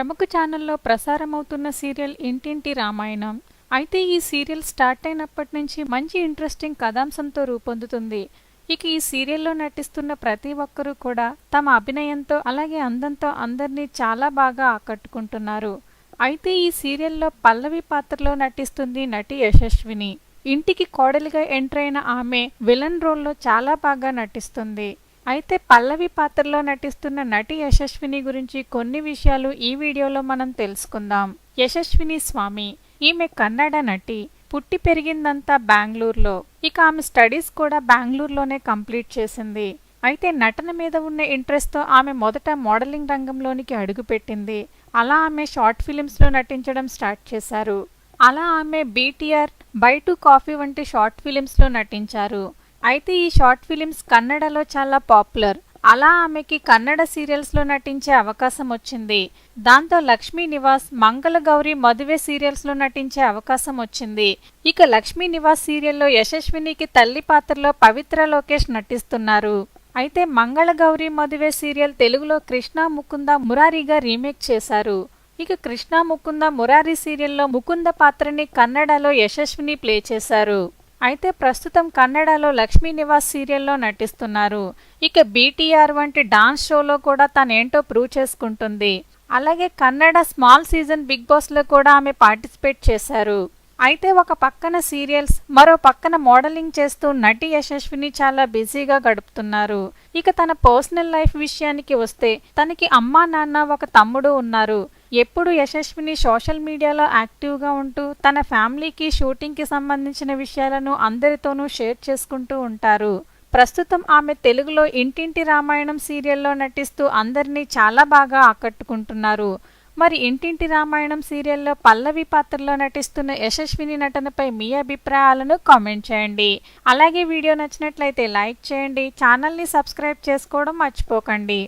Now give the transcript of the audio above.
ప్రముఖ ఛానల్లో ప్రసారమవుతున్న సీరియల్ ఇంటింటి రామాయణం. అయితే ఈ సీరియల్ స్టార్ట్ అయినప్పటి నుంచి మంచి ఇంట్రెస్టింగ్ కథాంశంతో రూపొందుతుంది. ఇక ఈ సీరియల్లో నటిస్తున్న ప్రతి ఒక్కరూ కూడా తమ అభినయంతో అలాగే అందంతో అందరినీ చాలా బాగా ఆకట్టుకుంటున్నారు. అయితే ఈ సీరియల్లో పల్లవి పాత్రలో నటిస్తుంది నటి యశస్విని. ఇంటికి కోడలిగా ఎంటర్ అయిన ఆమె విలన్ రోల్లో చాలా బాగా నటిస్తుంది. అయితే పల్లవి పాత్రలో నటిస్తున్న నటి యశస్విని గురించి కొన్ని విషయాలు ఈ వీడియోలో మనం తెలుసుకుందాం. యశస్విని స్వామి ఈమె కన్నడ నటి పుట్టి పెరిగిందంతా బెంగళూరులో. ఇక ఆమె స్టడీస్ కూడా బెంగళూరులోనే కంప్లీట్ చేసింది. అయితే నటన మీద ఉన్న ఇంట్రెస్ట్తో ఆమె మొదట మోడలింగ్ రంగంలోనికి అడుగుపెట్టింది. అలా ఆమె షార్ట్ ఫిలిమ్స్లో నటించడం స్టార్ట్ చేశారు. అలా ఆమె బీటీఆర్ బై టు కాఫీ వంటి షార్ట్ ఫిలిమ్స్లో నటించారు. అయితే ఈ షార్ట్ ఫిలిమ్స్ కన్నడలో చాలా పాపులర్. అలా ఆమెకి కన్నడ సీరియల్స్లో నటించే అవకాశం వచ్చింది. దాంతో లక్ష్మీ నివాస్ మంగళ గౌరి మదువే సీరియల్స్లో నటించే అవకాశం వచ్చింది. ఇక లక్ష్మీ నివాస్ సీరియల్లో యశస్వినికి తల్లి పాత్రలో పవిత్ర లోకేష్ నటిస్తున్నారు. అయితే మంగళ గౌరి మదువే సీరియల్ తెలుగులో కృష్ణ ముకుంద మురారిగా రీమేక్ చేశారు. ఇక కృష్ణ ముకుంద మురారి సీరియల్లో ముకుంద పాత్రని కన్నడలో యశస్విని ప్లే చేశారు. అయితే ప్రస్తుతం కన్నడలో లక్ష్మీ నివాస్ సీరియల్లో నటిస్తున్నారు. ఇక బీటీఆర్ వంటి డాన్స్ షోలో కూడా తనేంటో ప్రూవ్ చేసుకుంటుంది. అలాగే కన్నడ స్మాల్ సీజన్ బిగ్ బాస్లో కూడా ఆమె పార్టిసిపేట్ చేశారు. అయితే ఒక పక్కన సీరియల్స్ మరో పక్కన మోడలింగ్ చేస్తూ నటి యశస్విని చాలా బిజీగా గడుపుతున్నారు. ఇక తన పర్సనల్ లైఫ్ విషయానికి వస్తే తనకి అమ్మా నాన్న ఒక తమ్ముడు ఉన్నారు. ఎప్పుడు యశస్విని సోషల్ మీడియాలో యాక్టివ్గా ఉంటూ తన ఫ్యామిలీకి షూటింగ్కి సంబంధించిన విషయాలను అందరితోనూ షేర్ చేసుకుంటూ ఉంటారు. ప్రస్తుతం ఆమె తెలుగులో ఇంటింటి రామాయణం సీరియల్లో నటిస్తూ అందరినీ చాలా బాగా ఆకట్టుకుంటున్నారు. మరి ఇంటింటి రామాయణం సీరియల్లో పల్లవి పాత్రలో నటిస్తున్న యశస్విని నటనపై మీ అభిప్రాయాలను కామెంట్ చేయండి. అలాగే వీడియో నచ్చినట్లయితే లైక్ చేయండి ఛానల్ని సబ్స్క్రైబ్ చేసుకోవడం మర్చిపోకండి.